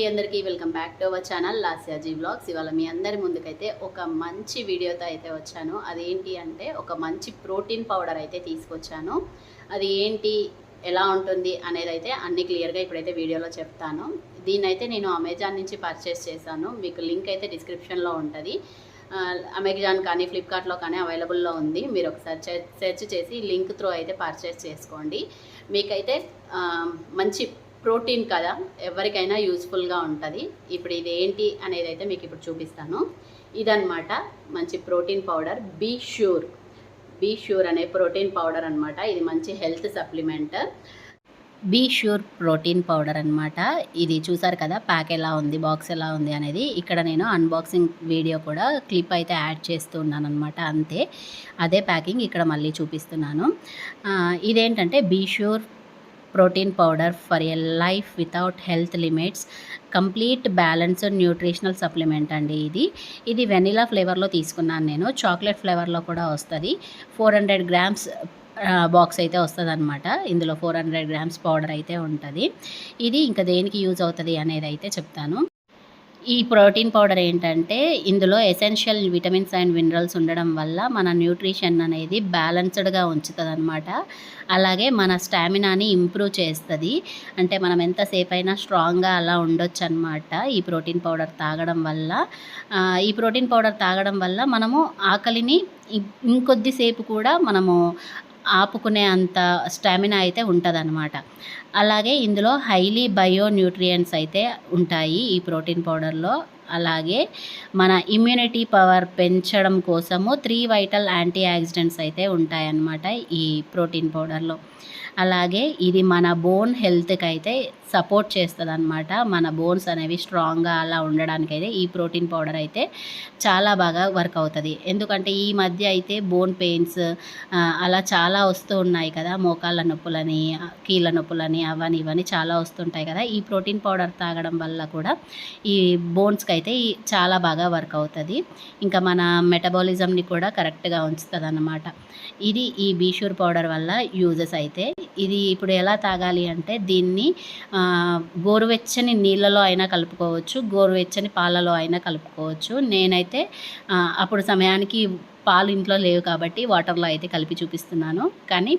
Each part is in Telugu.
అండి అందరికీ welcome back to our channel Lasyaji blogs ఇవాళ మీ అందరి ముందుకైతే ఒక మంచి వీడియోతో అయితే వచ్చాను. అదేంటి అంటే ఒక మంచి ప్రోటీన్ పౌడర్ అయితే తీసుకొచ్చాను. అది ఏంటి ఎలా ఉంటుంది అనేది అయితే అన్ని క్లియర్గా ఇప్పుడైతే వీడియోలో చెప్తాను. దీన్నైతే అయితే నేను అమెజాన్ నుంచి పర్చేస్ చేశాను. మీకు లింక్ అయితే డిస్క్రిప్షన్లో ఉంటుంది. అమెజాన్ కానీ ఫ్లిప్కార్ట్లో కానీ అవైలబుల్లో ఉంది. మీరు ఒకసారి సెర్చ్ చేసి లింక్ త్రూ అయితే పర్చేస్ చేసుకోండి. మీకైతే మంచి ప్రోటీన్ కదా ఎవరికైనా యూస్ఫుల్గా ఉంటుంది. ఇప్పుడు ఇది ఏంటి అనేది అయితే మీకు ఇప్పుడు చూపిస్తాను. ఇదనమాట మంచి protein powder be sure. Be sure అనే ప్రోటీన్ పౌడర్ అనమాట ఇది మంచి health supplement. Be sure protein powder అనమాట ఇది చూసారు కదా ప్యాక్ ఎలా ఉంది బాక్స్ ఎలా ఉంది అనేది. ఇక్కడ నేను అన్బాక్సింగ్ వీడియో కూడా క్లిప్ అయితే యాడ్ చేస్తున్నాను అనమాట అంతే. అదే ప్యాకింగ్ ఇక్కడ మళ్ళీ చూపిస్తున్నాను. ఇదేంటంటే be sure protein powder for a life without health limits complete balanced nutritional supplement అండి ఇది. ఇది వెనిలా ఫ్లేవర్లో తీసుకున్నాను నేను. చాక్లెట్ ఫ్లేవర్లో కూడా వస్తుంది. ఫోర్ హండ్రెడ్ గ్రామ్స్ బాక్స్ అయితే వస్తుంది అనమాట ఇందులో ఫోర్ హండ్రెడ్ గ్రామ్స్ పౌడర్ అయితే ఉంటుంది. ఇది ఇంకా దేనికి యూజ్ అవుతుంది అనేది అయితే చెప్తాను. ఈ ప్రోటీన్ పౌడర్ ఏంటంటే ఇందులో ఎసెన్షియల్ విటమిన్స్ అండ్ మినరల్స్ ఉండడం వల్ల మన న్యూట్రిషన్ అనేది బ్యాలెన్స్డ్గా ఉంచుతుంది అనమాట అలాగే మన స్టామినాని ఇంప్రూవ్ చేస్తుంది. అంటే మనం ఎంతసేపు అయినా స్ట్రాంగ్గా అలా ఉండొచ్చు అనమాట ఈ ప్రోటీన్ పౌడర్ తాగడం వల్ల. ఈ ప్రోటీన్ పౌడర్ తాగడం వల్ల మనము ఆకలిని ఇంకొద్దిసేపు కూడా మనము ఆపుకునే అంత స్టామినా అయితే ఉంటుందన్నమాట. అలాగే ఇందులో హైలీ బయో న్యూట్రియంట్స్ అయితే ఉంటాయి ఈ ప్రోటీన్ పౌడర్లో. అలాగే మన ఇమ్యూనిటీ పవర్ పెంచడం కోసము త్రీ వైటల్ యాంటీ ఆక్సిడెంట్స్ అయితే ఉంటాయన్నమాట ఈ ప్రోటీన్ పౌడర్లో. అలాగే ఇది మన బోన్ హెల్త్కి అయితే సపోర్ట్ చేస్తుంది అనమాట మన బోన్స్ అనేవి స్ట్రాంగ్గా అలా ఉండడానికి అయితే ఈ ప్రోటీన్ పౌడర్ అయితే చాలా బాగా వర్క్ అవుతుంది. ఎందుకంటే ఈ మధ్య అయితే బోన్ పెయిన్స్ అలా చాలా వస్తూ ఉన్నాయి కదా. మోకాళ్ళ నొప్పులని కీళ్ళ నొప్పులని అవని ఇవని చాలా వస్తుంటాయి కదా. ఈ ప్రోటీన్ పౌడర్ తాగడం వల్ల కూడా ఈ బోన్స్కి అయితే చాలా బాగా వర్క్ అవుతుంది. ఇంకా మన మెటబాలిజంని కూడా కరెక్ట్గా ఉంచుతుంది అన్నమాట ఇది ఈ బీషూర్ పౌడర్ వల్ల యూజెస్ అయితే ఇది ఇప్పుడు ఎలా తాగాలి అంటే దీన్ని గోరువెచ్చని నీళ్ళలో అయినా కలుపుకోవచ్చు గోరువెచ్చని పాలలో అయినా కలుపుకోవచ్చు. నేనైతే అప్పుడు సమయానికి పాలు ఇంట్లో లేవు కాబట్టి వాటర్లో అయితే కలిపి చూపిస్తున్నాను. కానీ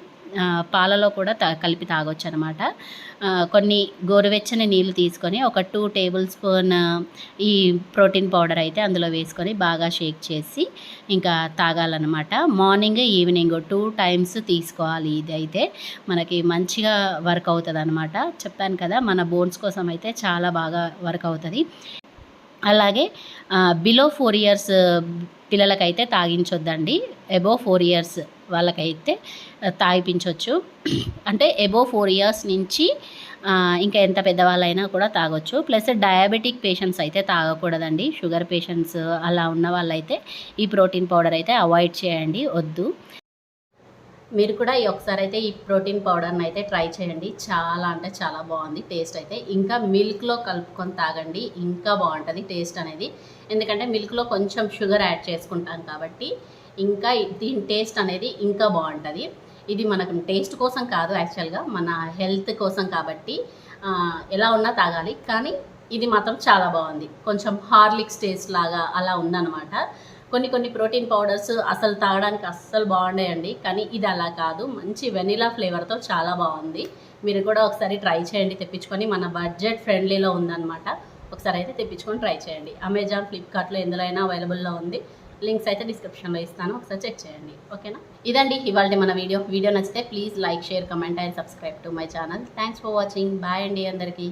పాలలో కూడా తా కలిపి తాగొచ్చు అనమాట కొన్ని గోరువెచ్చని నీళ్ళు తీసుకొని ఒక టూ టేబుల్ స్పూన్ ఈ ప్రోటీన్ పౌడర్ అయితే అందులో వేసుకొని బాగా షేక్ చేసి ఇంకా తాగాలన్నమాట. మార్నింగ్ ఈవినింగ్ టూ టైమ్స్ తీసుకోవాలి ఇది అయితే. మనకి మంచిగా వర్క్ అవుతుంది అనమాట చెప్పాను కదా మన బోన్స్ కోసం అయితే చాలా బాగా వర్క్ అవుతుంది. అలాగే బిలో ఫోర్ ఇయర్స్ పిల్లలకైతే తాగించొద్దండి. ఎబో ఫోర్ ఇయర్స్ వాళ్ళకైతే తాగిపించవచ్చు అంటే ఎబో ఫోర్ ఇయర్స్ నుంచి ఇంకా ఎంత పెద్దవాళ్ళైనా కూడా తాగొచ్చు. ప్లస్ డయాబెటిక్ పేషెంట్స్ అయితే తాగకూడదండి. షుగర్ పేషెంట్స్ అలా ఉన్న వాళ్ళైతే ఈ ప్రోటీన్ పౌడర్ అయితే అవాయిడ్ చేయండి. వద్దు. మీరు కూడా ఈ ఒకసారి అయితే ఈ ప్రోటీన్ పౌడర్ని అయితే ట్రై చేయండి. చాలా అంటే చాలా బాగుంది. టేస్ట్ అయితే ఇంకా మిల్క్లో కలుపుకొని తాగండి. ఇంకా బాగుంటుంది టేస్ట్ అనేది. ఎందుకంటే మిల్క్లో కొంచెం షుగర్ యాడ్ చేసుకుంటాం కాబట్టి ఇంకా దీని టేస్ట్ అనేది ఇంకా బాగుంటుంది. ఇది మనకు టేస్ట్ కోసం కాదు యాక్చువల్గా మన హెల్త్ కోసం కాబట్టి ఎలా ఉన్నా తాగాలి. కానీ ఇది మాత్రం చాలా బాగుంది. కొంచెం హార్లిక్స్ టేస్ట్ లాగా అలా ఉందన్నమాట. కొన్ని కొన్ని ప్రోటీన్ పౌడర్స్ అసలు తాగడానికి అస్సలు బాగుండేయండి. కానీ ఇది అలా కాదు. మంచి వెనిలా ఫ్లేవర్తో చాలా బాగుంది. మీరు కూడా ఒకసారి ట్రై చేయండి. తెప్పించుకొని మన బడ్జెట్ ఫ్రెండ్లీలో ఉందన్నమాట. ఒకసారి అయితే తెప్పించుకొని ట్రై చేయండి. అమెజాన్ ఫ్లిప్కార్ట్లో ఎందులో అయినా అవైలబుల్లో ఉంది. లింక్స్ అయితే డిస్క్రిప్షన్లో ఇస్తాను. ఒకసారి చెక్ చేయండి. ఓకేనా? ఇదండి ఇవాళ మన వీడియో. వీడియో నచ్చితే please like share comment and subscribe to my channel. Thanks for watching. Bye అండి అందరికీ.